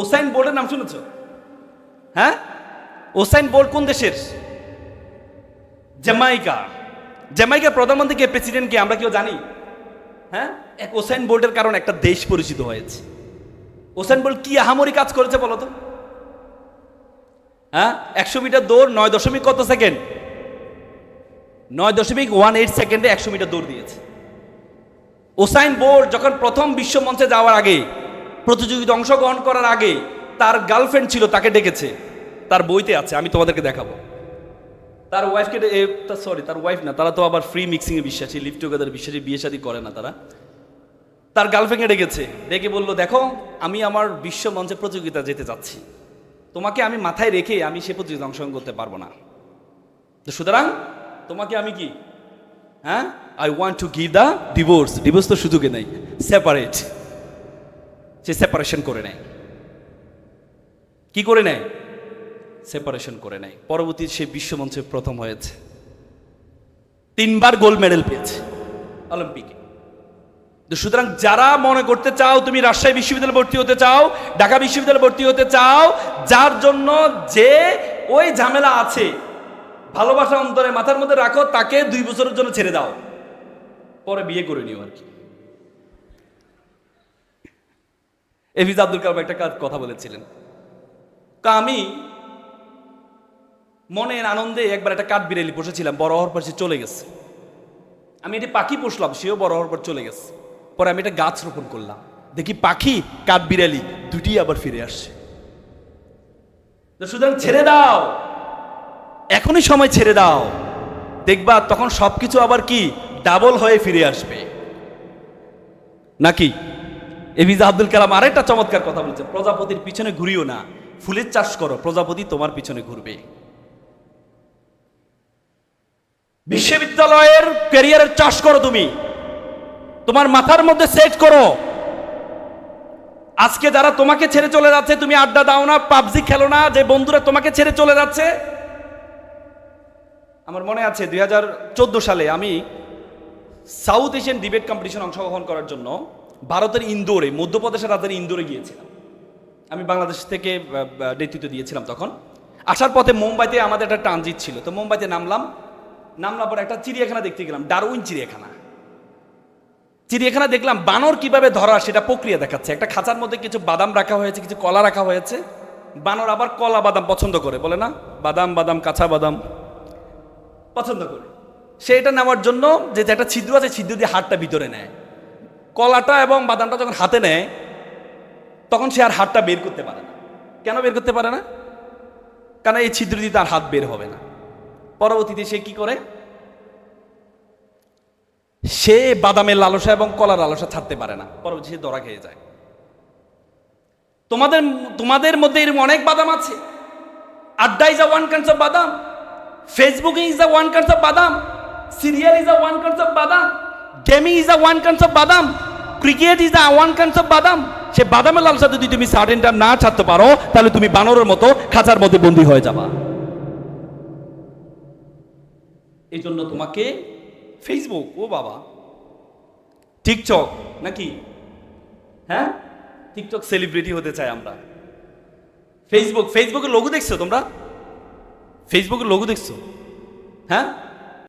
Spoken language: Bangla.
ওসাইন বোল্টের নাম শুনেছ? হ্যাঁ? ওসাইন বোল্ট কোন দেশের? জ্যামাইকা। জ্যামাইকার প্রধানমন্ত্রী কে, প্রেসিডেন্ট কে, আমরা কেউ জানি? হ্যাঁ? এক ওসাইন বোল্টের কারণে একটা দেশ পরিচিত হয়েছে। ওসাইন বোল্ট কি আহামরি কাজ করেছে বলো তো? হ্যাঁ? একশো মিটার দৌড়, নয় দশমিক কত সেকেন্ড? নয় দশমিক ওয়ান এইট সেকেন্ডে একশো মিটার দৌড় দিয়েছে। ওসাইন বোল্ট যখন প্রথম বিশ্ব মঞ্চে যাওয়ার আগে প্রতিযোগিতা অংশগ্রহণ করার আগে তার গার্লফ্রেন্ড ছিল, তাকে ডেকেছে। তার বইতে আছে, আমি তোমাদেরকে দেখাবো। তার ওয়াইফকে সরি তার ওয়াইফ না, তারা তো আবার ফ্রি মিক্সিংয়ে বিশ্বাসী লিভ টুগেদার বিশ্বাসী, বিয়ে শাদী করে না তারা। তার গার্লফ্রেন্ডকে ডেকেছে, ডেকে বলল, দেখো, আমি আমার বিশ্ব মঞ্চে প্রতিযোগিতা যেতে যাচ্ছি। তোমাকে আমি মাথায় রেখে আমি সে প্রতিযোগিতা অংশগ্রহণ করতে পারব না। তো সুতরাং, তোমাকে আমি কি? হ্যাঁ? I want to give the divorce divorce তো সুযোগে নেই। সেপারেট সে সেপারেশন করে নেয়। কি করে নেয়? সেপারেশন করে নেয়। পরবর্তী সে বিশ্বমঞ্চে প্রথম হয়েছে। তিনবার গোল্ড মেডেল পেয়েছে অলিম্পিকে সুতরাং যারা মনে করতে চাও তুমি রাজশাহী বিশ্ববিদ্যালয়ে ভর্তি হতে চাও, ঢাকা বিশ্ববিদ্যালয়ে ভর্তি হতে চাও, যার জন্য যে ওই ঝামেলা আছে ভালোবাসা অন্তরে মাথার মধ্যে রাখো, তাকে দুই বছরের জন্য ছেড়ে দাও। পরে বিয়ে করে নিও আর কি। এফিজ আব্দুল কালাম একটা কথা বলেছিলেন। তা আমি মনের আনন্দে একবার একটা কাঠ বিড়ালি বসেছিলাম বড় হওয়ার পর সে চলে গেছে। আমি এটি পাখি পুষলাম, সেও বড় হওয়ার পর চলে গেছে। পরে আমি একটা গাছ রোপণ করলাম। দেখি পাখি, কাঠ বিড়ালি দুটি আবার ফিরে আসছে। সুতরাং ছেড়ে দাও। এখনই সময় ছেড়ে দাও। দেখবা তখন সবকিছু আবার কি? ডাবল হয়ে ফিরে আসবে। নাকি? এভিজা আব্দুল কালাম আরেকটা চমৎকার কথা বলছে প্রজাপতির পিছনে ঘুরিও না, ফুলের চাষ করো, প্রজাপতি তোমার পিছনে ঘুরবে। বিশ্ববিদ্যালয়ের ক্যারিয়ারের চাষ করো তুমি, তোমার মাথার মধ্যে সেট করো। আজকে যারা তোমাকে ছেড়ে চলে যাচ্ছে, তুমি আড্ডা দাও না, পাবজি খেলো না, যে বন্ধুরা তোমাকে ছেড়ে চলে যাচ্ছে। আমার মনে আছে, দুই হাজার চোদ্দ সালে আমি সাউথ এশিয়ান ডিবেট কম্পিটিশন অংশগ্রহণ করার জন্য ভারতের ইন্দোরে, মধ্যপ্রদেশের রাজধানী ইন্দোরে গিয়েছিলাম। আমি বাংলাদেশ থেকে নেতৃত্ব দিয়েছিলাম তখন। আসার পথে মুম্বাইতে আমাদের একটা ট্রানজিট ছিল। তো মুম্বাইতে নামলাম। নামলাম পর একটা চিড়িয়াখানা দেখতে গেলাম, ডারউইন চিড়িয়াখানা। চিড়িয়াখানা দেখলাম বানর কীভাবে ধরা সেটা প্রক্রিয়া দেখাচ্ছে। একটা খাঁচার মধ্যে কিছু বাদাম রাখা হয়েছে, কিছু কলা রাখা হয়েছে। বানর আবার কলা বাদাম পছন্দ করে, বলে না? বাদাম বাদাম, কাঁচা বাদাম পছন্দ করে। সে এটা নেওয়ার জন্য যে যে একটা ছিদ্র আছে, ছিদ্র দিয়ে হাতটা ভিতরে নেয়। কলাটা এবং বাদামটা যখন হাতে নেয়, তখন সে আর হাতটা বের করতে পারে না। কেন বের করতে পারে না? কারণ এই ছিদ্র দিয়ে তার হাত বের হবে না? পরবর্তীতে সে কি করে? সে বাদামের লালসা এবং কলার লালসা ছাড়তে পারে না। পরবর্তী সে দরা খেয়ে যায়। তোমাদের তোমাদের মধ্যে এরকম অনেক বাদাম আছে। আড্ডা is a one kinds of বাদাম Facebooking is a one kinds of বাদাম serial is a one kinds of বাদাম gaming is a one kinds of বাদাম cricket is a one kinds of বাদাম সে বাদামের লালসা যদি তুমি সার্টেন টাইম না ছাড়তে পারো, তাহলে তুমি বানরের মতো খাঁচার মধ্যে বন্দী হয়ে যাবা। এই জন্য তোমাকে ফেসবুক ও বাবা টিকটক নাকি? হ্যাঁ? টিকটক সেলিব্রিটি হতে চাই আমরা। ফেসবুক ফেসবুকের লোগো দেখছ তোমরা? ফেসবুকের লোগো দেখছ? হ্যাঁ?